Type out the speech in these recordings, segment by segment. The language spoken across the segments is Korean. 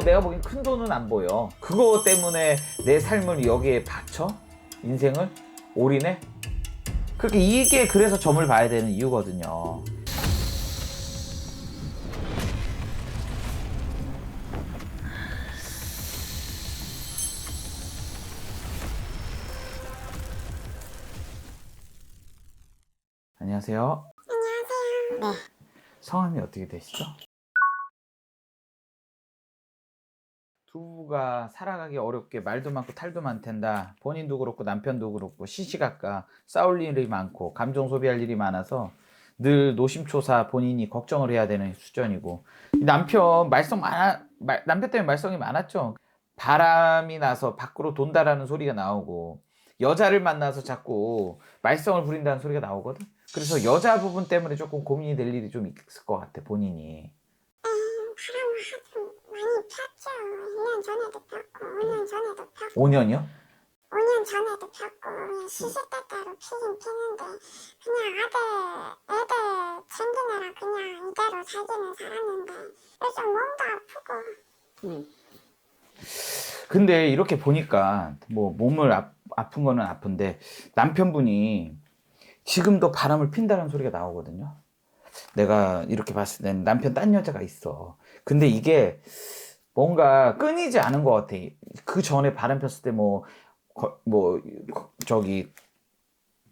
내가 보기엔 큰 돈은 안 보여. 그거 때문에 내 삶을 여기에 바쳐? 인생을? 올인해? 그렇게 이게 그래서 점을 봐야 되는 이유거든요. 안녕하세요. 안녕하세요. 네. 성함이 어떻게 되시죠? 두 부부가 살아가기 어렵게 말도 많고 탈도 많텐다. 본인도 그렇고 남편도 그렇고 시시각각 싸울 일이 많고 감정 소비할 일이 많아서 늘 노심초사 본인이 걱정을 해야 되는 수준이고 이 남편 말썽 많아 말- 남편 때문에 말썽이 많았죠. 바람이 나서 밖으로 돈다라는 소리가 나오고 여자를 만나서 자꾸 말썽을 부린다는 소리가 나오거든. 그래서 여자 부분 때문에 조금 고민이 될 일이 좀 있을 것 같아 본인이. 음, 바람을 하도 많이 폈죠. 1년 전에도 폈고, 5년 전에도 폈고, 5년이요? 5년 전에도 폈고, 그냥 시시때때로 피긴 피는데, 그냥 아들, 애들 챙기느라 그냥 이대로 살기는 살았는데, 요즘 몸도 아프고, 근데 이렇게 보니까 뭐 몸을 아, 아픈 거는 아픈데 남편분이 지금도 바람을 핀다는 소리가 나오거든요. 내가 이렇게 봤을 땐 남편 딴 여자가 있어. 근데 이게 뭔가 끊이지 않은 것 같아. 그 전에 바람 폈을 때 뭐, 뭐, 저기,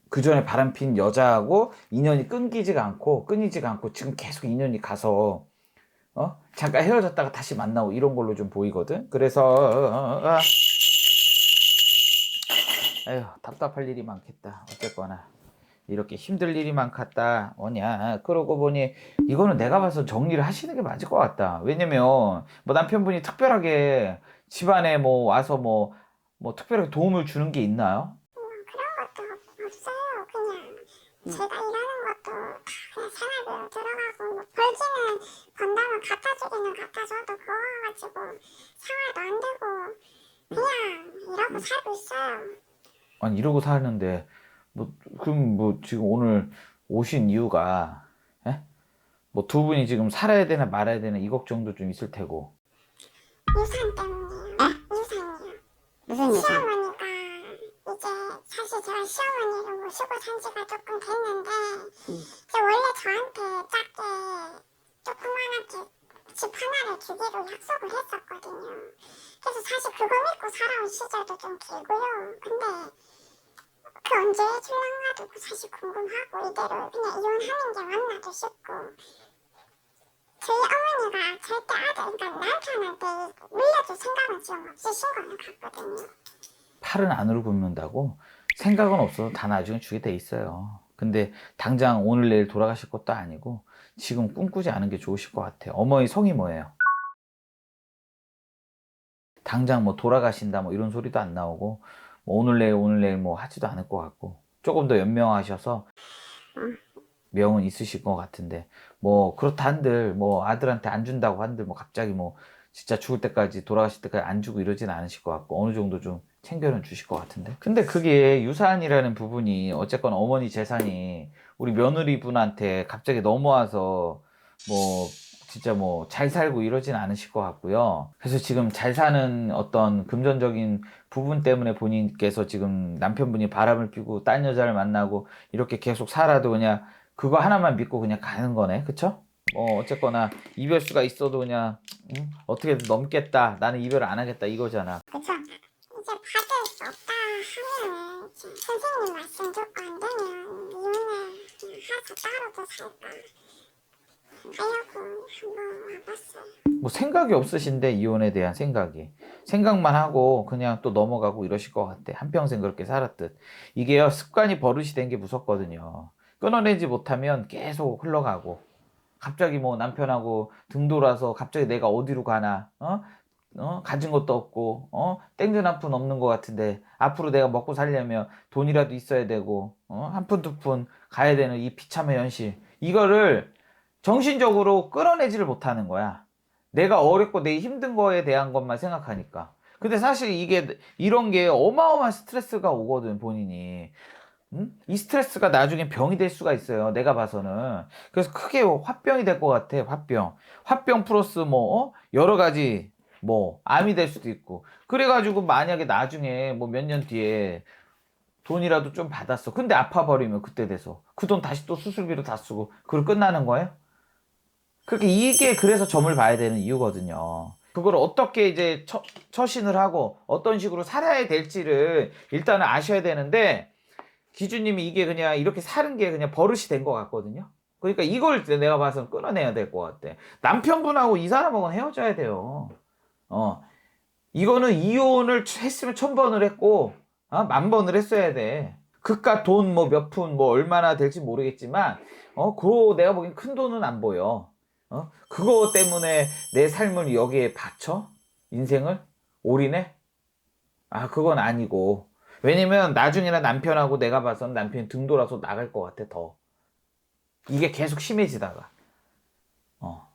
그 전에 바람 핀 여자하고 인연이 끊기지가 않고, 끊이지가 않고, 지금 계속 인연이 가서, 어? 잠깐 헤어졌다가 다시 만나고 이런 걸로 좀 보이거든? 그래서, 어, 아. 에휴, 답답할 일이 많겠다. 어쨌거나. 이렇게 힘들 일이 많겠다. 뭐냐. 그러고 보니, 이거는 내가 봐서 정리를 하시는 게 맞을 것 같다. 왜냐면, 뭐 남편분이 특별하게 집안에 뭐 와서 뭐, 뭐 특별하게 도움을 주는 게 있나요? 뭐 그런 것도 없어요. 그냥 제가 일하는 것도 다 그냥 생활비로 들어가고, 뭐 벌기는 번다면 갖다 주기는 갖다 줘도 그거 가지고 생활도 안 되고, 그냥 일하고 살고 있어요. 아니 이러고 사는데 뭐 그럼 뭐 지금 오늘 오신 이유가 뭐 두 분이 지금 살아야 되나 말아야 되나 이 걱정도 좀 있을 테고 유산 때문이에요. 유산이요. 무슨 유산? 시어머니가 이제 사실 제가 시어머니를 모시고 산 지가 조금 됐는데 이제 원래 저한테 작게 조그만하게 집 하나를 주기로 약속을 했었거든요. 그래서 사실 그거 믿고 살아온 시절도 좀 길고요. 근데 그 언제 해줄랑가도 사실 궁금하고 이대로 그냥 이혼하는 게 맞나도 싶고 저희 어머니가 절대 아들, 그러니까 남편한테 물려줄 생각은 지금 없으신 거는 같거든요. 팔은 안으로 굽는다고 생각은 없어도 다 나중에 주게 돼 있어요. 근데 당장 오늘 내일 돌아가실 것도 아니고 지금 꿈꾸지 않은 게 좋으실 것 같아요. 어머니 성이 뭐예요? 당장 뭐 돌아가신다 뭐 이런 소리도 안 나오고 뭐 오늘 내일 오늘 내일 뭐 하지도 않을 것 같고 조금 더 연명하셔서 명은 있으실 것 같은데 뭐 그렇다 한들 뭐 아들한테 안 준다고 한들 뭐 갑자기 뭐 진짜 죽을 때까지 돌아가실 때까지 안 주고 이러진 않으실 것 같고 어느 정도 좀 챙겨는 주실 것 같은데. 근데 그게 유산이라는 부분이 어쨌건 어머니 재산이 우리 며느리 분한테 갑자기 넘어와서 뭐 진짜 뭐 잘 살고 이러진 않으실 것 같고요 그래서 지금 잘 사는 어떤 금전적인 부분 때문에 본인께서 지금 남편분이 바람을 피고 딴 여자를 만나고 이렇게 계속 살아도 그냥 그거 하나만 믿고 그냥 가는 거네 그쵸? 뭐 어쨌거나 이별수가 있어도 그냥 응? 어떻게든 넘겠다 나는 이별을 안 하겠다 이거잖아 그쵸? 이제 받을 수 없다 이제 선생님 말씀 듣고 안 되면 이혼을 하자 따로도 살까 뭐 생각이 없으신데 이혼에 대한 생각이 생각만 하고 그냥 또 넘어가고 이러실 것 같아 한평생 그렇게 살았듯 이게요 습관이 버릇이 된 게 무섭거든요 끊어내지 못하면 계속 흘러가고 갑자기 뭐 남편하고 등 돌아서 갑자기 내가 어디로 가나 어? 어? 가진 것도 없고 어? 땡전 한 푼 없는 것 같은데 앞으로 내가 먹고 살려면 돈이라도 있어야 되고 어? 한 푼 두 푼 가야 되는 이 비참한 현실 이거를 정신적으로 끌어내지를 못하는 거야 내가 어렵고 내 힘든 거에 대한 것만 생각하니까. 근데 사실 이게 이런 게 어마어마한 스트레스가 오거든 본인이. 음? 이 스트레스가 나중에 병이 될 수가 있어요. 내가 봐서는. 그래서 크게 화병이 될 것 같아. 화병. 화병 플러스 뭐 어? 여러 가지 뭐 암이 될 수도 있고 그래가지고 만약에 나중에 뭐 몇 년 뒤에 돈이라도 좀 받았어 근데 아파버리면 그때 돼서 그 돈 다시 또 수술비로 다 쓰고 그걸 끝나는 거예요? 그렇게 이게 그래서 점을 봐야 되는 이유거든요. 그걸 어떻게 이제 처, 처신을 하고 어떤 식으로 살아야 될지를 일단은 아셔야 되는데 기주님이 이게 그냥 이렇게 사는 게 그냥 버릇이 된 것 같거든요. 그러니까 이걸 내가 봐서 끊어내야 될 것 같아. 남편분하고 이 사람하고는 헤어져야 돼요. 어. 이거는 이혼을 했으면 천 번을 했고, 어? 만 번을 했어야 돼. 그깟 돈 뭐 몇 푼 뭐 얼마나 될지 모르겠지만, 어, 그거 내가 보기엔 큰 돈은 안 보여. 어? 그거 때문에 내 삶을 여기에 바쳐? 인생을? 올인해? 아, 그건 아니고. 왜냐면 나중에는 남편하고 내가 봐선 남편이 등 돌아서 나갈 것 같아, 더. 이게 계속 심해지다가. 어.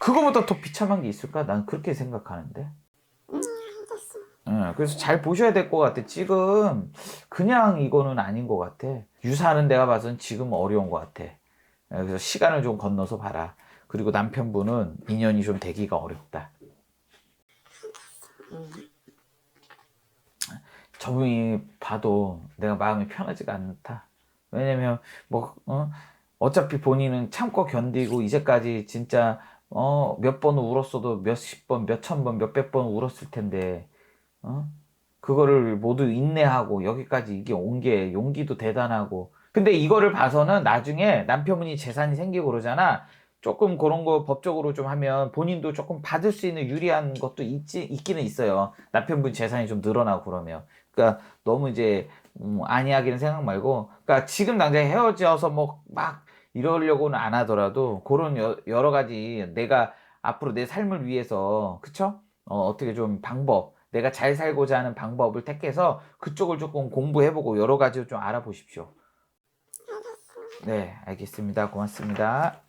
그거보다 더 비참한 게 있을까? 난 그렇게 생각하는데. 네 알겠어. 예, 그래서 잘 보셔야 될 것 같아. 지금 그냥 이거는 아닌 것 같아. 유사하는 데가 봐선 지금 어려운 것 같아. 예, 그래서 시간을 좀 건너서 봐라. 그리고 남편분은 인연이 좀 되기가 어렵다. 저분이 봐도 내가 마음이 편하지가 않다. 왜냐면 뭐 어? 어차피 본인은 참고 견디고 이제까지 진짜 어, 몇 번 울었어도 몇십 번, 몇천 번, 몇백 번 울었을 텐데 어? 그거를 모두 인내하고 여기까지 이게 온 게 용기도 대단하고 근데 이거를 봐서는 나중에 남편분이 재산이 생기고 그러잖아 조금 그런 거 법적으로 좀 하면 본인도 조금 받을 수 있는 유리한 것도 있지 있기는 있어요 남편분 재산이 좀 늘어나고 그러면 그러니까 너무 이제 음, 안이하기는 생각 말고 그러니까 지금 당장 헤어져서 뭐 막 이러려고는 안 하더라도 그런 여, 여러 가지 내가 앞으로 내 삶을 위해서 그쵸? 어, 어떻게 좀 방법 내가 잘 살고자 하는 방법을 택해서 그쪽을 조금 공부해보고 여러 가지를 좀 알아보십시오. 네, 알겠습니다. 고맙습니다.